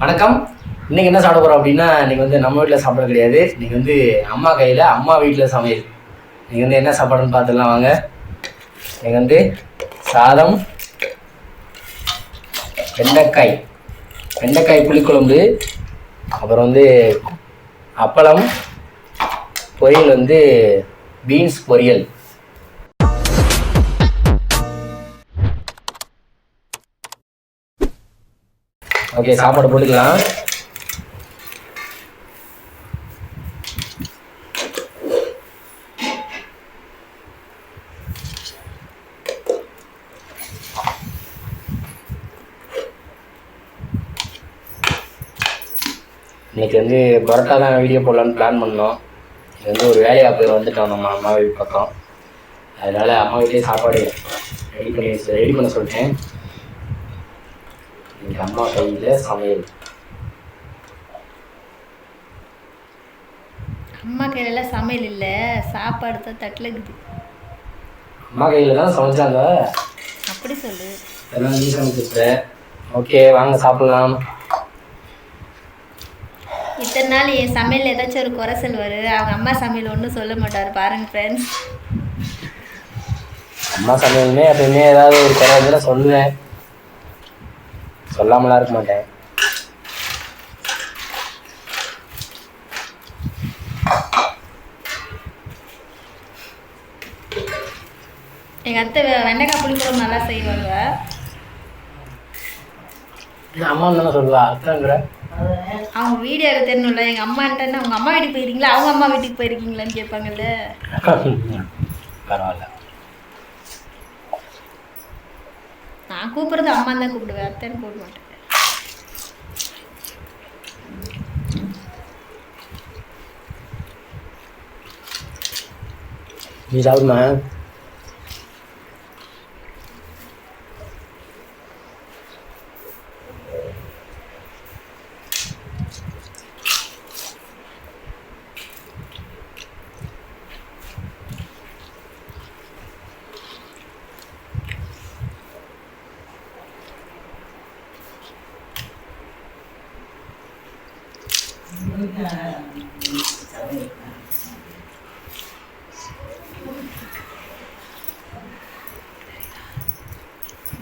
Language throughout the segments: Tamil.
வணக்கம். இன்னைக்கு என்ன சாப்பிட போகிறோம் அப்படின்னா இன்றைக்கி வந்து நம்ம வீட்டில் சாப்பிட கிடையாது. இன்றைக்கி வந்து அம்மா கையில் அம்மா வீட்டில் சமையல். நீங்கள் வந்து என்ன சாப்பாடுன்னு பார்த்துடலாம் வாங்க. நீங்கள் வந்து சாதம் வெண்டைக்காய். வெண்டைக்காய் புளிக்குழம்பு அப்புறம் வந்து அப்பளம் பொரியல் வந்து பீன்ஸ் பொரியல். ஓகே சாப்பாடு போட்டுக்கலாம். இன்னைக்கு வந்து பரோட்டா தான் வீடியோ போடலான்னு பிளான் பண்ணோம். இது வந்து ஒரு வேலையாக போய் வந்துட்டோம் நம்ம அம்மா வீட்டு பக்கம். அதனால அம்மா வீட்லேயே சாப்பாடு ரெடி பண்ணி ரெடி பண்ண சொல்லிட்டேன். இன்னைக்கு அம்மா கையில் சமையல் அம்மா கையிலலாம் சமையல் இல்லை. சாப்பாடு தான் தட்டில் இருக்குது. அம்மா கையில் தான் சமைச்சாங்க. அப்படி சொல்லு. எல்லாம் நீ சமைச்சிருக்க? ஓகே வாங்க சாப்பிடலாம். இத்தனை நாள் என் சமையல் ஏதாச்சும் ஒரு குறை சொல்லுவார் அவங்க அம்மா சமையல் ஒன்றும் சொல்ல மாட்டார். பாருங்க ஃப்ரெண்ட்ஸ் அம்மா சமையலுமே எப்பயுமே ஏதாவது ஒரு குறை சொல்லுவேன். சொல்லாமலாம் இருக்க மாட்டேன். எங்கள் அத்தை வெண்டைக்காய் புளிக்குழம்பு நல்லா செய்வாங்க. அம்மா தானே சொல்லுவா அத்தாங்கிற. அவங்க வீடியோ எடுக்க தெரியணும்ல எங்கள் அம்மான்ட்டேன்னு அவங்க அம்மா வீட்டுக்கு போயிருக்கீங்களா? அவங்க அம்மா வீட்டுக்கு போயிருக்கீங்களான்னு கேட்பாங்கல்ல. பரவாயில்ல. நான் கூப்பிட்றது அம்மா தான் கூப்பிடுவேன் அத்தைன்னு கூப்பிட மாட்டேன். நீ சாப்பிடுமா?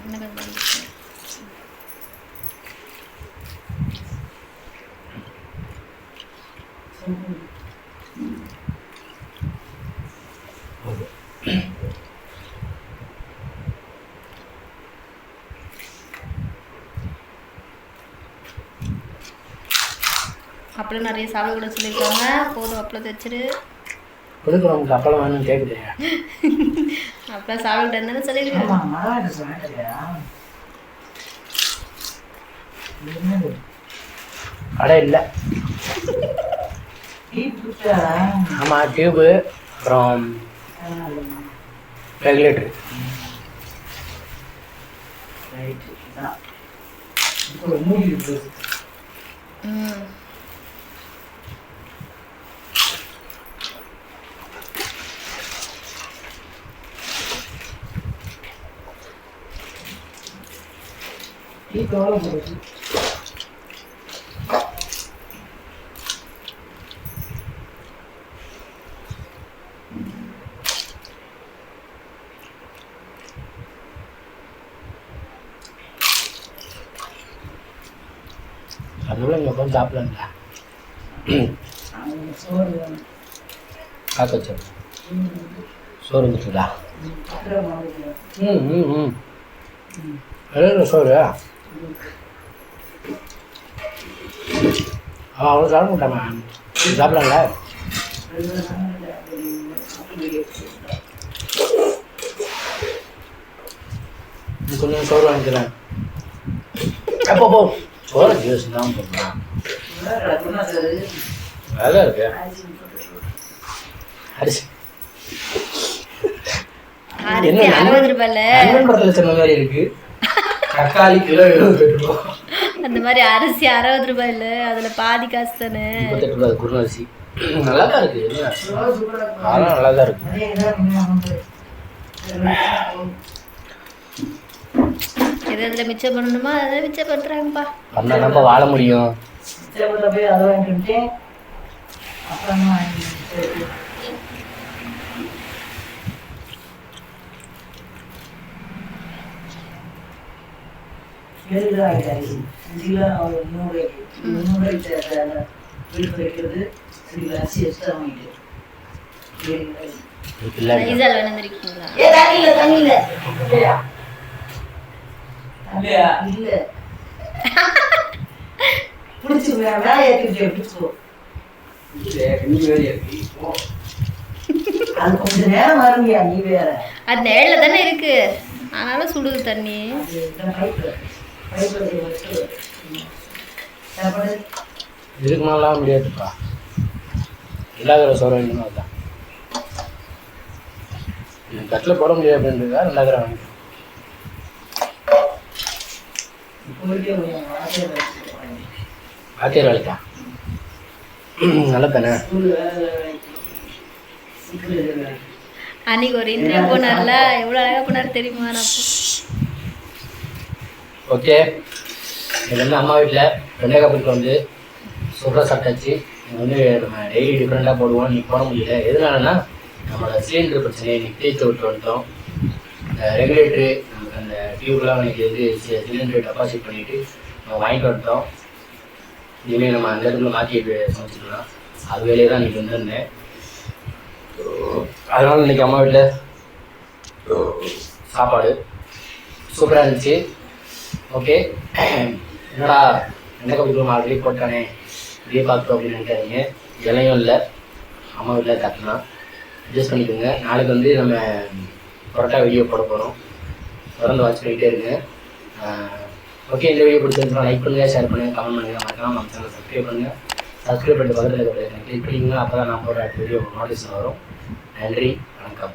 என்ன பண்ணுறது? அப்பளம் நிறைய சாப்பிட கூட சொல்லியிருக்காங்க. போதும் அப்பளம் வச்சிரு கொடுக்குறோம் உங்களுக்கு அப்பளம் வேணும்னு கேட்குது அப்பளம் சாப்பிட்டு இருந்தாலும் சொல்லியிருக்காங்க கடை இல்லை. ஆமாம் டியூபு அப்புறம் ரெகுலேட்டர் ம் அதுக்குள்ள இங்கே உட்காந்து சாப்பிடலாங்களா காக்க வச்சு சோறு வந்துட்டுதா ம் ம் ம் எவ்வளோ சோறு ஆ அவ்வளோ சாப்பிட மாட்டாமா? சாப்பிடலாங்களா இன்னும் கொஞ்சம் சோறு வாங்கிக்கிறேன். அப்போ போ சோறு ஜூஸ் தான் போடலாம் நல்லா இருக்கு. அரிசி. என்ன அண்ணன் படத்தில் சொன்ன மாதிரி இருக்கு. தக்காளி கிலோ எழுபது ரூபா. அந்த மாதிரி அரிசி அறுபது ரூபாயில அதுல பாதி காசு தானே? முப்பத்தெட்டு ரூபா குருணரிசி நல்லா தான் இருக்கு? அதெல்லாம் நல்லா தான் இருக்கு. எது அதில் மிச்சம் பண்ணணுமோ? அதில் மிச்சம் பண்ணுறாங்கப்பா பண்ணா நம்ம வாழ முடியும். போய் அதை வாங்கிட்டு அப்புறமா வாங்கிட்டு எழுதுதான் ஆகிட்டாரு இதுலாம் ஒரு நூறு நூறு வீட்டு வைக்கிறது இதுல அரிசி எக்ஸ்ட்ரா வாங்கிட்டு ஏழு இல்ல பிடிச்சு பிடிச்சுக்கோ அது கொஞ்சம் நேரம் நீ வேற அது நேரில் தானே இருக்கு. ஆனாலும் சுடுது தண்ணி. இதுக்கு மேலாம் முடியாதுப்பா. இல்லாத சோறு வாங்கணும் அதுதான் எனக்கு கட்டில் போட முடியாது அப்படின்றதா ரெண்டாயிரம் வாங்கி இப்போ வரைக்கும் கொஞ்சம் வேலைக்கா? நல்ல தானே அன்னைக்கு ஒரு இன்டர்வியூ போனார்ல எவ்வளோ அழகாக போனார் தெரியுமா? நான் ஓகே இது வந்து அம்மா வீட்டில் வெண்டைக்காய் வந்து சூப்பராக சாப்பிட்டாச்சு. இது வந்து நம்ம டெய்லி டிஃப்ரெண்ட்டாக போடுவோம். இன்னைக்கு போட முடியல. எதனாலன்னா நம்மளோட சிலிண்டர் பிரச்சனையை இன்னைக்கு தேய்ச்சி விட்டு வந்துட்டோம். இந்த ரெகுலேட்டரு நமக்கு அந்த டியூப்லாம் இன்னைக்கு வந்து சிலிண்டர் டெபாசிட் பண்ணிவிட்டு நம்ம வாங்கிட்டு வந்துட்டோம். இனிமேல் நம்ம அந்த இடத்துல மாற்றி சமைச்சிக்கலாம். அது வேலையை தான் இன்றைக்கி வந்திருந்தேன் அதனால் இன்றைக்கி அம்மா வீட்டில் சாப்பாடு. சூப்பராக இருந்துச்சு. ஓகே என்னடா என்ன கப்பிக்குள்ள ஆல்ரெடி போட்டானே? இதே பார்த்து அப்படின்னு நினைக்காதீங்க இலையும் இல்லை. அம்மா வீட்டில் தட்டினா அட்ஜஸ்ட் பண்ணிக்கோங்க. நாளைக்கு வந்து நம்ம பரோட்டா வீடியோ போட போகிறோம் தொடர்ந்து வாட்ச் பண்ணிகிட்டே இருங்க. ஓகே இந்த வீடியோ பிடிச்சிருந்தா லைக் பண்ணுங்கள் ஷேர் பண்ணுங்கள் கமெண்ட் பண்ணுங்கள் மறக்காம நம்ம சேனல் சப்ஸ்கிரைப் பண்ணுங்கள் சப்ஸ்கிரைப் பண்ணிட்டு பக்கத்தில் இருக்கிற கிளிக் பண்ணிங்கன்னா அப்போ தான் நான் போடுற வீடியோ நோட்டீஸ் வரும். நன்றி வணக்கம்.